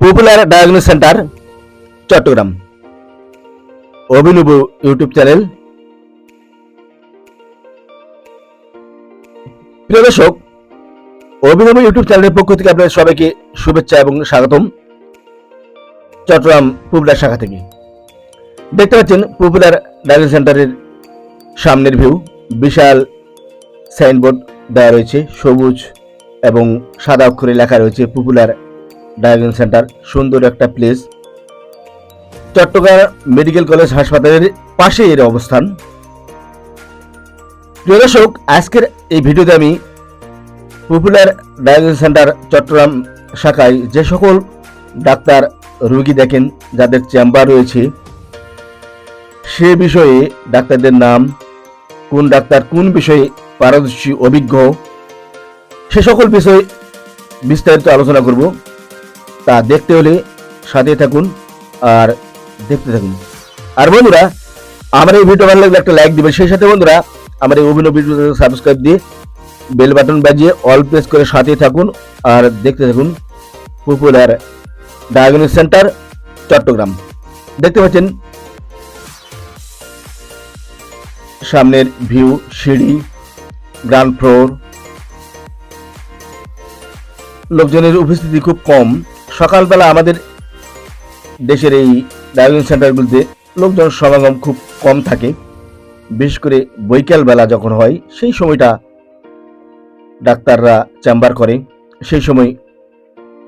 Popular diagnose centre Chittagong অভিনব YouTube channel প্রিয় দর্শক অভিনব ইউটিউব চ্যানেলের পক্ষ থেকে আপনাদের সবাইকে শুভেচ্ছা এবং স্বাগতম। চট্টগ্রাম পপুলার শাখা থেকে। দেখতে পাচ্ছেন পপুলার ডায়াগনোস সেন্টারের সামনের ভিউ বিশাল সাইনবোর্ড দেওয়া রয়েছে, সবুজ এবং সাদা অক্ষরে লেখা রয়েছে পপুলার ডায়াগনোস সেন্টার সুন্দর একটা প্লেস চট্টগ্রাম মেডিকেল কলেজ হাসপাতালের পাশে এর অবস্থান। প্রিয় দর্শক, আজকের এই ভিডিওতে আমি পপুলার ডায়াগনোস সেন্টার চট্টগ্রাম শাখায় যে সকল ডাক্তার রোগী দেখেন, যাদের চেম্বার রয়েছে, সে বিষয়ে ডাক্তারদের নাম, কোন ডাক্তার কোন বিষয়ে পারদর্শী, অভিজ্ঞ, সে সকল বিষয়ে বিস্তারিত আলোচনা করব। তা দেখতে হলে সাথে থাকুন আর দেখতে থাকুন। আর বন্ধুরা, আমার এই ভিডিও ভালো লাগলে একটা লাইক দিবেন। সেই সাথে বন্ধুরা, আমার এই অভিনব ভিডিও সাবস্ক্রাইব দিয়ে বেল বাটন বাজিয়ে অল প্রেস করে সাথে থাকুন আর দেখতে থাকুন পপুলার ডায়াগনোস সেন্টার চট্টগ্রাম। দেখতে পাচ্ছেন, সামনের ভিউ সিঁড়ি গ্রাউন্ড ফ্লোর লোকজনের উপস্থিতি খুব কম। সকালবেলা আমাদের দেশের এই ডায়াগনোস সেন্টারগুলিতে লোকজন সমাগম খুব কম থাকে। বিশেষ করে বৈকাল বেলা যখন হয়, সেই সময়টা ডাক্তাররা চেম্বার করে। সেই সময়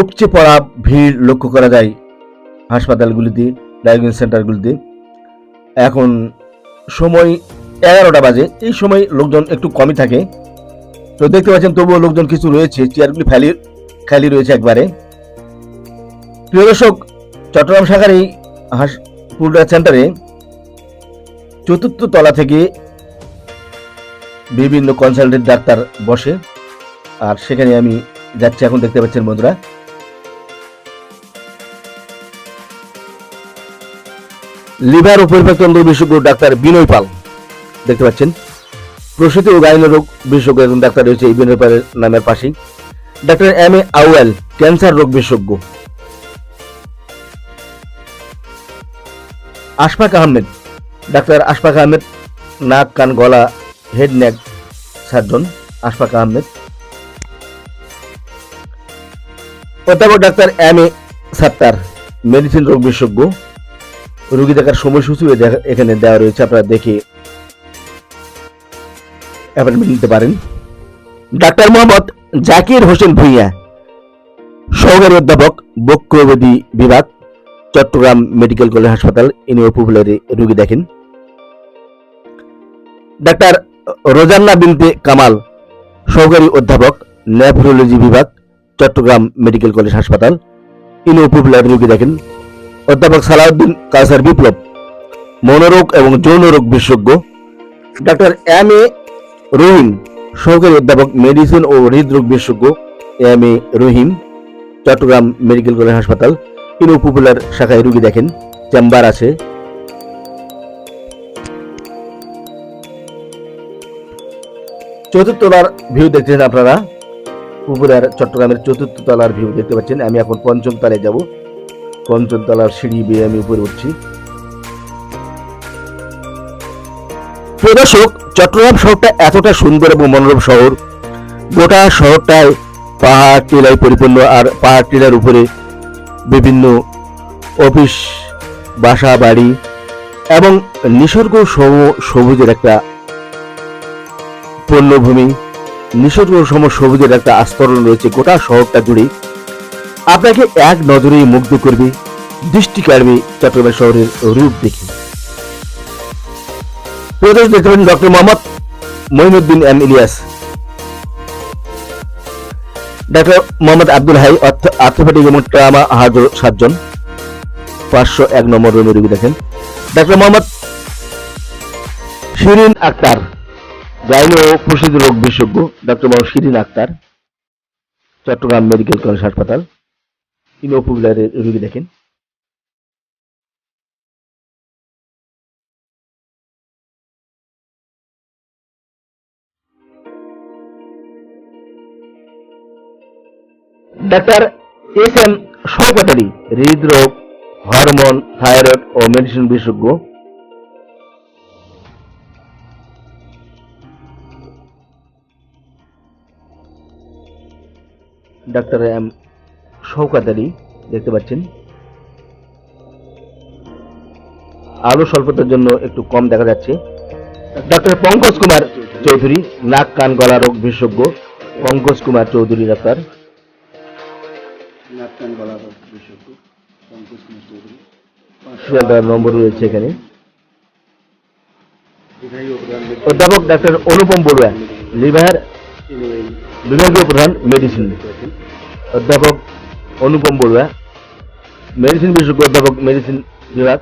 উপচে পড়া ভিড় লক্ষ্য করা যায় হাসপাতালগুলিতে ডায়াগনোস সেন্টারগুলিতে এখন সময় এগারোটা বাজে, এই সময় লোকজন একটু কমই থাকে। তো দেখতে পাচ্ছেন, তবুও লোকজন কিছু রয়েছে চেয়ারগুলি খালি খালি রয়েছে একবারে। প্রিয় দর্শক, চট্টগ্রাম শাখার এই হাসপুরা সেন্টারে চতুর্থ তলা থেকে বিভিন্ন কনসালটেন্ট ডাক্তার বসে, আর সেখানে আমি যাচ্ছি। এখন দেখতে পাচ্ছেন বন্ধুরা, লিভার ও পরিপাকতন্ত্র বিশেষজ্ঞ ডাক্তার বিনয় পাল। দেখতে পাচ্ছেন, প্রসূতি ও গাইন রোগ বিশেষজ্ঞ ডাক্তার রয়েছে, এই বিনয় পালের নামের পাশেই। Doctor M A Awal, cancer রোগ বিশেষজ্ঞ। আশফাক আহমেদ, ডাক্তার আশফাক আহমেদ, নাক, কান, গলা head neck surgeon Ashfaq Ahmed. অধ্যাপক doctor M A Sattar medicine রোগ বিশেষজ্ঞ। রোগী দেখার সময়সূচি এখানে দেওয়া রয়েছে, আপনারা দেখে অ্যাপয়েন্টমেন্ট নিতে পারেন। ডাক্তার মোহাম্মদ জাকির হোসেন ভুইয়া, সহকারী অধ্যাপক, বক্রবেদী বিভাগ। চট্টগ্রাম মেডিকেল কলেজ হাসপাতাল ইনি পপুলারে রোগী দেখেন। ডাক্তার রোজান্না বিনতে কামাল, সহকারী অধ্যাপক, নেফ্রোলজি বিভাগ, চট্টগ্রাম মেডিকেল কলেজ হাসপাতাল, ইনি পপুলার রোগী দেখেন। অধ্যাপক সালাউদ্দিন কাসার বিপ্লব, মনোরোগ এবং যৌন রোগ বিশেষজ্ঞ। ডাক্তার এম এ রহিম, সহকারী অধ্যাপক, মেডিসিন ও হৃদরোগ বিশেষজ্ঞ। M A Rahim, Chattogram medical college হাসপাতাল তিনি পপুলার শাখায় রুগী দেখেন, চেম্বার আছে। চতুর্থ তলার ভিউ দেখছেন আপনারা? পপুলার চট্টগ্রামের চতুর্থ তলার ভিউ দেখতে পাচ্ছেন। আমি এখন পঞ্চম তলায় যাব। পঞ্চম তলার সিঁড়ি বেয়ে আমি উপরে উঠছি। প্রিয় দর্শক, চট্টগ্রাম শহরটা এতটা সুন্দর এবং মনোরম শহর। গোটা শহরটায় পাহাড়, টিলায় পরিপূর্ণ আর পাহাড়, টিলার উপরে বিভিন্ন অফিস বাসা বাড়ি এবং নিসর্গ সম সবুজের একটা পণ্যভূমি। নিসর্গ সম সবুজের একটা আস্তরণ রয়েছে গোটা শহরটা জুড়ে। আপনাকে এক নজরেই মুগ্ধ করবে দৃষ্টি কাড়বে চট্টগ্রাম শহরের রূপ দেখে। প্রদেশ দেখতে পারেন doctor Mohammad Moinuddin M Ilias. Doctor Mohammad Abdul Hai orthopedic এবং ট্রামা হার্ট সাতজন পাঁচশো এক নম্বর রুমে রুগী দেখেন। ডক্টর মোহাম্মদ শিরিন আক্তার গাইনো প্রসূতি রোগ বিশেষজ্ঞ। Doctor Mohammad Shirin Akhtar, Chattogram medical college হাসপাতাল। তিনি অপুবিলারের রুগী দেখেন। ডাক্তার এস এম শওকাতারি হৃদরোগ, হরমোন, থাইরয়েড ও মেডিসিন বিশেষজ্ঞ। ডাক্তার এম শওকাত আলী দেখতে পাচ্ছেন। আলো স্বল্পতার জন্য একটু কম দেখা যাচ্ছে। ডাক্তার পঙ্কজ কুমার চৌধুরী, নাক, কান, গলা রোগ বিশেষজ্ঞ। পঙ্কজ কুমার চৌধুরী, ডাক্তার। নাটকান গলা রোগ পঙ্কজ কুমার চৌধুরী সিরিয়াল নম্বর রয়েছে এখানে। অধ্যাপক ডাক্তার অনুপম বড়ুয়া লিভার বিভাগীয় প্রধান মেডিসিন অধ্যাপক অনুপম বড়ুয়া মেডিসিন বিশেষজ্ঞ অধ্যাপক মেডিসিন বিভাগ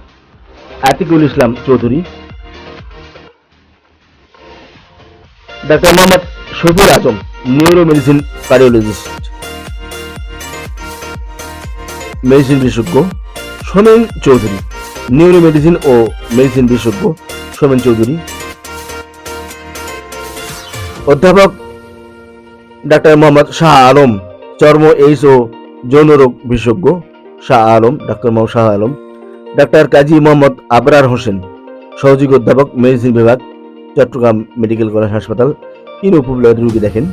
Atiqul Islam Chowdhury. Doctor Mohammad Shafir Azam neuro medicine cardiologist medicine বিশেষজ্ঞ সোমেন চৌধুরী নিউরো মেডিসিন ও মেডিসিন বিশেষজ্ঞ সোমেন চৌধুরী। অধ্যাপক ডাক্তার মোহাম্মদ শাহ আলম, চর্ম এইস ও যৌন রোগ বিশেষজ্ঞ শাহ আলম, ডাক্তার মোহাম্মদ শাহ আলম, ডাক্তার কাজী মোহাম্মদ আবরার হোসেন, সহযোগী অধ্যাপক মেডিসিন বিভাগ, চট্টগ্রাম মেডিকেল কলেজ হাসপাতাল উপবিভাগের রোগী দেখেন।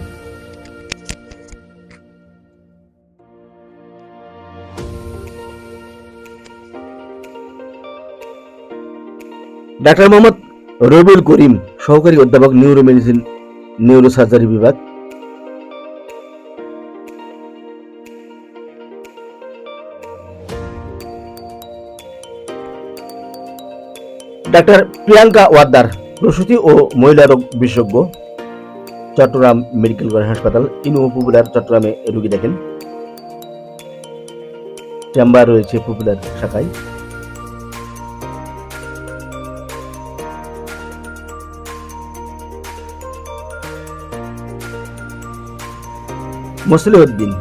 ডাক্তার মোহাম্মদ রবিউল করিম, সহকারী অধ্যাপক নিউরো মেডিসিন নিউরো সার্জারি বিভাগ। ডাক্তার প্রিয়াঙ্কা ওয়াদ্দার, প্রসূতি ও মহিলা রোগ বিশেষজ্ঞ, চট্টগ্রাম মেডিকেল কলেজ হাসপাতাল, ইনু পপুলার চট্টগ্রামে রোগী দেখেন। চেম্বার রয়েছে পপুলার শাখায়। মসলিউদ্দিন।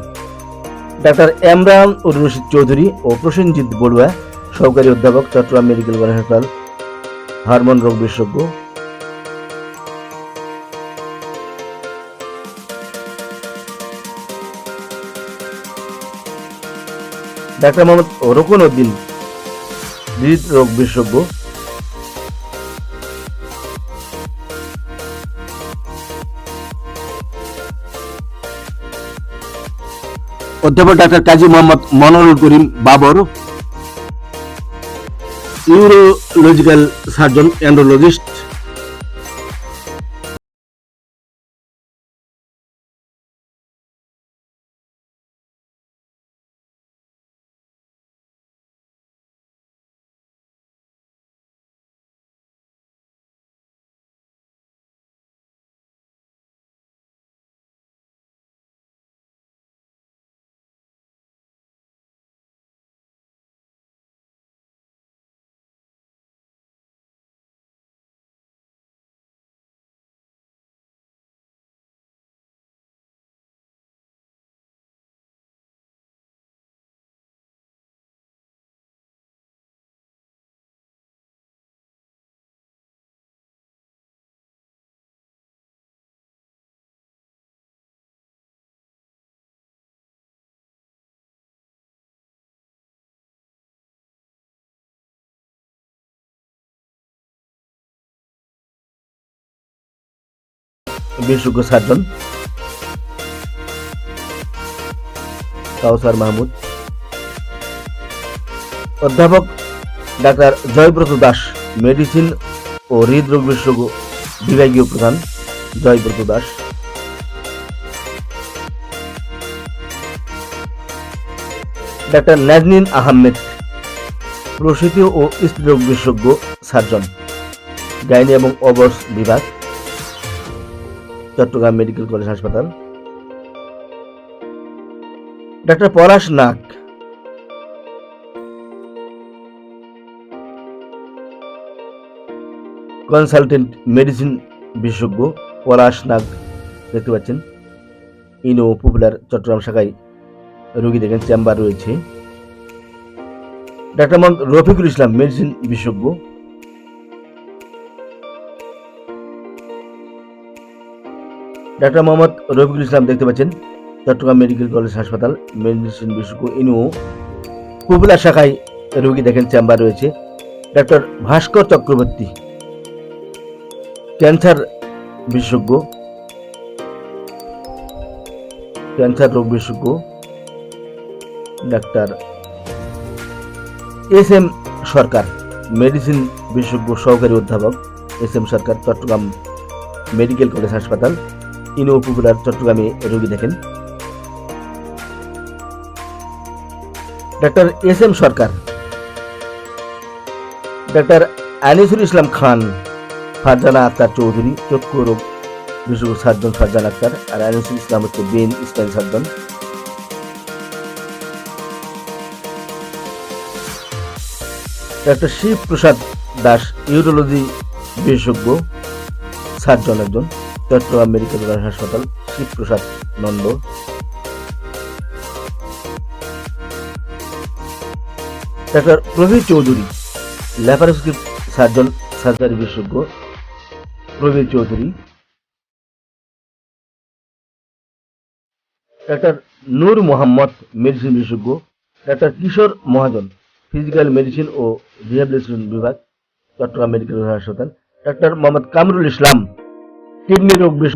ডাক্তার এমরান উর রশিদ চৌধুরী ও প্রসেনজিৎ বড়ুয়া, সহকারী অধ্যাপক, চট্টগ্রাম মেডিকেল কলেজ হাসপাতাল, হরমোন রোগ বিশেষজ্ঞ। ডাক্তার মোহাম্মদ রোকন উদ্দিন হৃদরোগ বিশেষজ্ঞ। অধ্যাপক doctor Kazi Mohammad Monorul Karim Babar urological surgeon andrologist বিশেষজ্ঞ সার্জন কাউসার মাহমুদ, অধ্যাপক ডাক্তার জয়ব্রত দাস, মেডিসিন ও হৃদরোগ বিশেষজ্ঞ বিভাগীয় প্রধান জয়ব্রত দাস। ডাক্তার নাজনীন আহমেদ, প্রসূতি ও স্ত্রীরোগ বিশেষজ্ঞ সার্জন, গাইনি এবং অবস বিভাগ। চট্টগ্রাম মেডিকেল কলেজ হাসপাতাল। Doctor Palash Nag. Consultant medicine বিশেষজ্ঞ পলাশ নাগ দেখতে পাচ্ছেন। ইনো পপুলার চট্টগ্রাম শাখায় রোগী দেখেন, চেম্বার রয়েছে। ডাক্তার মোহাম্মদ রফিকুল ইসলাম, মেডিসিন বিশেষজ্ঞ। ডাক্তার মোহাম্মদ রফিকুল ইসলাম দেখতে পাচ্ছেন, চট্টগ্রাম মেডিকেল কলেজ হাসপাতাল, মেডিসিন বিশেষজ্ঞ ইনু। পপুলার শাখায় রোগী দেখেন, চেম্বার রয়েছে। ডাক্তার ভাস্কর চক্রবর্তী, ক্যান্সার বিশেষজ্ঞ, ক্যান্সার রোগ বিশেষজ্ঞ, doctor S M Sarkar, medicine বিশেষজ্ঞ সহকারী অধ্যাপক S M Sarkar, Chattogram medical college হাসপাতাল। ইনো পপুলার চট্টগ্রামে রোগী দেখেন। Doctor S M Sarkar, doctor Anisul Islam Khan, Farzana Akhter Chowdhury, চক্ষু রোগ বিশেষজ্ঞ সার্জন ফারজান আক্তার আর আনিসুল ইসলাম হচ্ছে Ben spine surgeon. Doctor Shiba Prasad Das, urology বিশেষজ্ঞ, সার্জন একজন। চট্টগ্রাম মেডিকেল কলেজ হাসপাতাল Shiba Prasad Nanda. Doctor Prabir Chowdhury laparoscope surgeon, surgery বিশেষজ্ঞ। Prabir Chowdhury. Doctor নূর Mohammad, medicine বিশেষজ্ঞ। Doctor Kishore Mahajan, physical medicine ও রিহ্যাবিলিটেশন বিভাগ, চট্টগ্রাম মেডিকেল হাসপাতাল। ডাক্তার মোহাম্মদ কামরুল ইসলাম। কিডনি রোগ